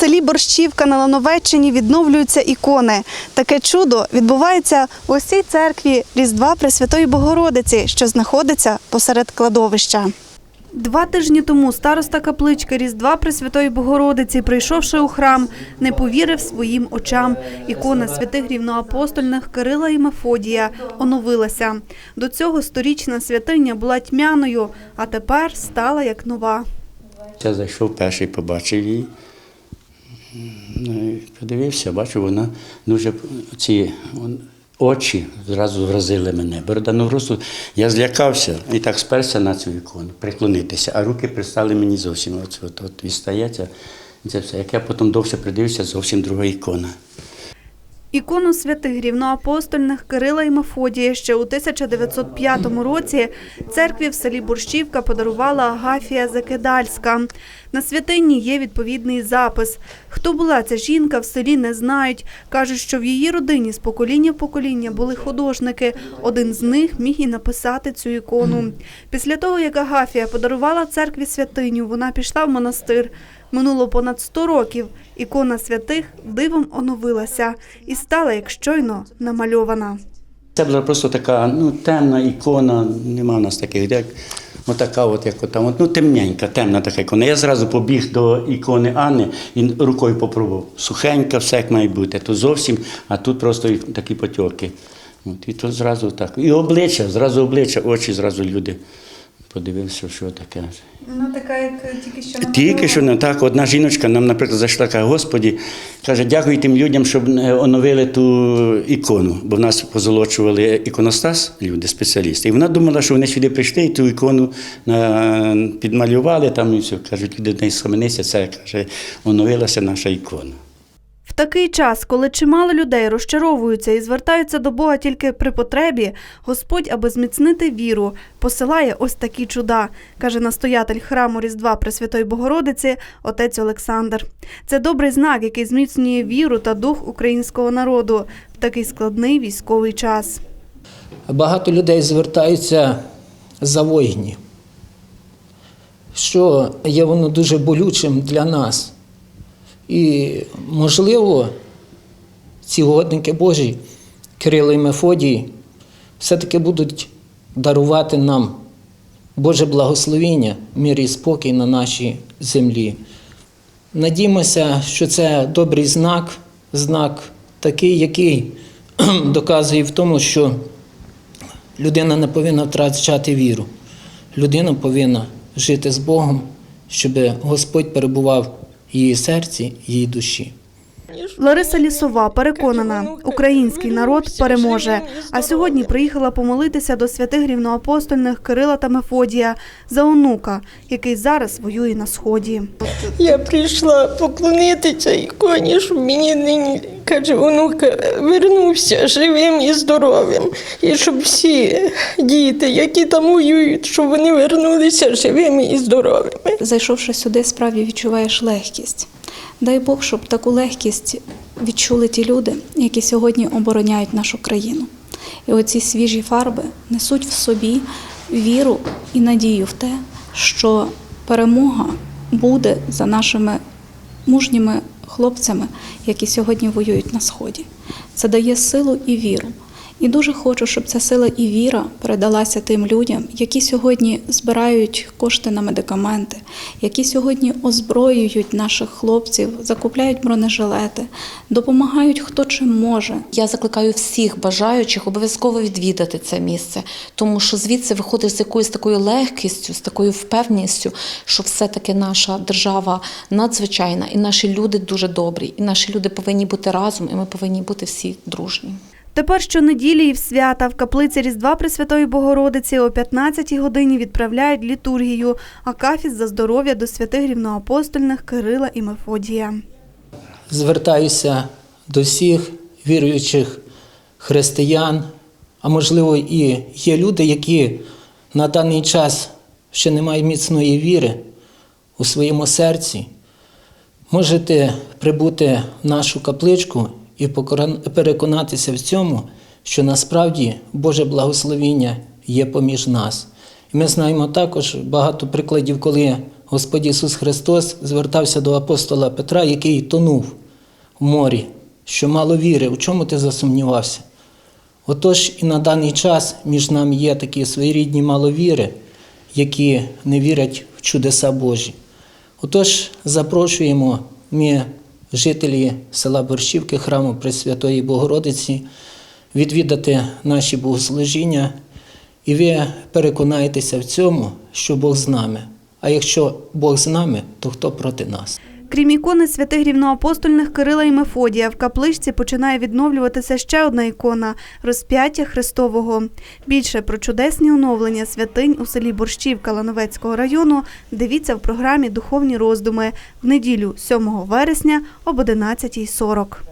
селі Борщівка на Лановеччині відновлюються ікони. Таке чудо відбувається у цій церкві Різдва Пресвятої Богородиці, що знаходиться посеред кладовища. Два тижні тому староста каплички Різдва Пресвятої Богородиці, прийшовши у храм, не повірив своїм очам. Ікона святих рівноапостольних Кирила і Мефодія оновилася. До цього сторічна святиня була тьмяною, а тепер стала як нова. Я зайшов перший, побачив її. Ну, подивився, бачу, вона дуже ці очі зразу вразили мене. Борода, ну просто я злякався і так сперся на цю ікону, приклонитися, а руки пристали мені зовсім. От, от, от відстається. Це все. Як я потім довше придивився, зовсім друга ікона. Ікону святих рівноапостольних Кирила і Мефодія ще у 1905 році церкві в селі Борщівка подарувала Агафія Закидальська. На святині є відповідний запис. Хто була ця жінка, в селі не знають. Кажуть, що в її родині з покоління в покоління були художники. Один з них міг і написати цю ікону. Після того, як Агафія подарувала церкві святиню, вона пішла в монастир. Минуло понад 100 років. Ікона святих дивом оновилася і стала як щойно намальована. Це була просто така ну, темна ікона, нема в нас таких, як отака, от, як там, от, ну, темненька, темна така ікона. Я зразу побіг до ікони Анни і рукою попробував. Сухенька, все як має бути. То зовсім, а тут просто такі потьоки. От, і то зразу так. І обличчя, зразу обличчя, очі, зразу люди подивилися, що таке. Вона така, як тільки що Тільки що не так, одна жіночка нам, наприклад, зайшла, каже, Господі, каже, дякую тим людям, щоб е, оновили ту ікону, бо в нас позолочували іконостас, люди, спеціалісти. І вона думала, що вони сюди прийшли і ту ікону е, підмалювали там і все. Кажуть, люди не схаменися, це каже, оновилася наша ікона. Такий час, коли чимало людей розчаровуються і звертаються до Бога тільки при потребі, Господь, аби зміцнити віру, посилає ось такі чуда, каже настоятель храму Різдва Пресвятої Богородиці, отець Олександр. Це добрий знак, який зміцнює віру та дух українського народу в такий складний військовий час. Багато людей звертаються за воїнів, що є воно дуже болючим для нас. І, можливо, ці угодники Божі, Кирило і Мефодій, все-таки будуть дарувати нам Боже благословіння, мир і спокій на нашій землі. Надіємося, що це добрий знак, знак такий, який доказує в тому, що людина не повинна втрачати віру. Людина повинна жити з Богом, щоб Господь перебував її серці, її душі. Лариса Лісова переконана, український народ переможе. А сьогодні приїхала помолитися до святих рівноапостольних Кирила та Мефодія за онука, який зараз воює на сході. Я прийшла поклонитися іконі, щоб мені нині, каже, онук вернувся живим і здоровим. І щоб всі діти, які там воюють, щоб вони вернулися живими і здоровими. зайшовши сюди, справді відчуваєш легкість. Дай Бог, щоб таку легкість відчули ті люди, які сьогодні обороняють нашу країну. І оці свіжі фарби несуть в собі віру і надію в те, що перемога буде за нашими мужніми хлопцями, які сьогодні воюють на сході. Це дає силу і віру. І дуже хочу, щоб ця сила і віра передалася тим людям, які сьогодні збирають кошти на медикаменти, які сьогодні озброюють наших хлопців, закупляють бронежилети, допомагають хто чим може. Я закликаю всіх бажаючих обов'язково відвідати це місце, тому що звідси виходить з якоюсь такою легкістю, з такою впевненістю, що все-таки наша держава надзвичайна, і наші люди дуже добрі, і наші люди повинні бути разом, і ми повинні бути всі дружні. Тепер щонеділі і в свята в каплиці Різдва Пресвятої Богородиці о 15-й годині відправляють літургію, а кафіс за здоров'я до святих рівноапостольних Кирила і Мефодія. Звертаюся до всіх віруючих християн, а можливо, і є люди, які на даний час ще не мають міцної віри у своєму серці. Можете прибути в нашу капличку і переконатися в цьому, що насправді Боже благословіння є поміж нас. І ми знаємо також багато прикладів, коли Господь Ісус Христос звертався до апостола Петра, який тонув в морі, що мало віри. У чому ти засумнівався? Отож, і на даний час між нами є такі своєрідні маловіри, які не вірять в чудеса Божі. Отож, запрошуємо ми, жителі села Борщівки, храму Пресвятої Богородиці, відвідати наші богослужіння, і ви переконаєтеся в цьому, що Бог з нами. А якщо Бог з нами, то хто проти нас? Крім ікони святих рівноапостольних Кирила і Мефодія, в капличці починає відновлюватися ще одна ікона розп'яття Христового. Більше про чудесні оновлення святинь у селі Борщівка Лановецького району дивіться в програмі Духовні роздуми в неділю 7 вересня об 11.40.